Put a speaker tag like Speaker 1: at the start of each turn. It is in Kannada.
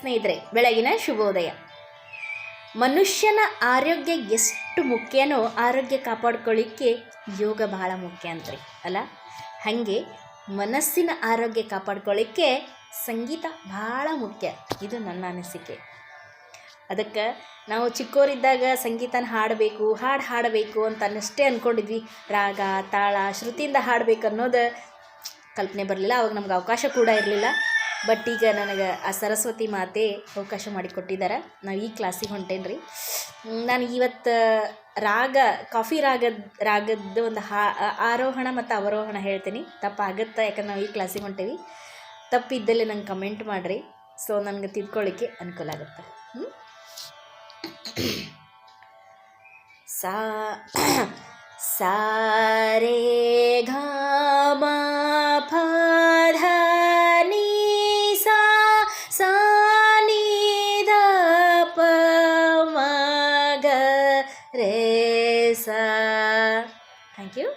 Speaker 1: ಸ್ನೇಹಿತರೆ, ಬೆಳಗಿನ ಶುಭೋದಯ. ಮನುಷ್ಯನ ಆರೋಗ್ಯ ಎಷ್ಟು ಮುಖ್ಯನೋ ಆರೋಗ್ಯ ಕಾಪಾಡ್ಕೊಳ್ಳಿಕ್ಕೆ ಯೋಗ ಬಹಳ ಮುಖ್ಯ ಅಂತ್ರಿ, ಅಲ್ಲ? ಹಾಗೆ ಮನಸ್ಸಿನ ಆರೋಗ್ಯ ಕಾಪಾಡ್ಕೊಳ್ಳಿಕ್ಕೆ ಸಂಗೀತ ಭಾಳ ಮುಖ್ಯ. ಇದು ನನ್ನ ಅನಿಸಿಕೆ. ಅದಕ್ಕೆ ನಾವು ಚಿಕ್ಕೋರಿದ್ದಾಗ ಸಂಗೀತನ ಹಾಡಬೇಕು, ಹಾಡು ಹಾಡಬೇಕು ಅಂತ ಅನ್ನಷ್ಟೇ ಅಂದ್ಕೊಂಡಿದ್ವಿ ರಾಗ, ತಾಳ, ಶ್ರುತಿಯಿಂದ ಹಾಡಬೇಕು ಅನ್ನೋದು ಕಲ್ಪನೆ ಬರಲಿಲ್ಲ, ಅವಾಗ ನಮ್ಗೆ ಅವಕಾಶ ಕೂಡ ಇರಲಿಲ್ಲ. ಬಟ್ ಈಗ ನನಗೆ ಆ ಸರಸ್ವತಿ ಮಾತೆ ಅವಕಾಶ ಮಾಡಿಕೊಟ್ಟಿದ್ದಾರೆ. ನಾವು ಈ ಕ್ಲಾಸಿಗೆ ಹೊಂಟೇನಿ ರೀ ನಾನು ಇವತ್ತು ರಾಗ ಕಾಫಿ ರಾಗದ ರಾಗದ ಒಂದು ಹಾ, ಆರೋಹಣ ಮತ್ತು ಅವರೋಹಣ ಹೇಳ್ತೀನಿ. ತಪ್ಪಾಗತ್ತೆ ಯಾಕಂದ್ರೆ ನಾವು ಈ ಕ್ಲಾಸಿಗೆ ಹೊಂಟೇವಿ. ತಪ್ಪಿದ್ದಲ್ಲಿ ನಂಗೆ ಕಮೆಂಟ್ ಮಾಡಿರಿ. ಸೊ ನನಗೆ ತಿದ್ಕೊಳ್ಳಿಕ್ಕೆ ಅನುಕೂಲ ಆಗುತ್ತೆ. ಸಾ ಸಾ ರೇ Thank you.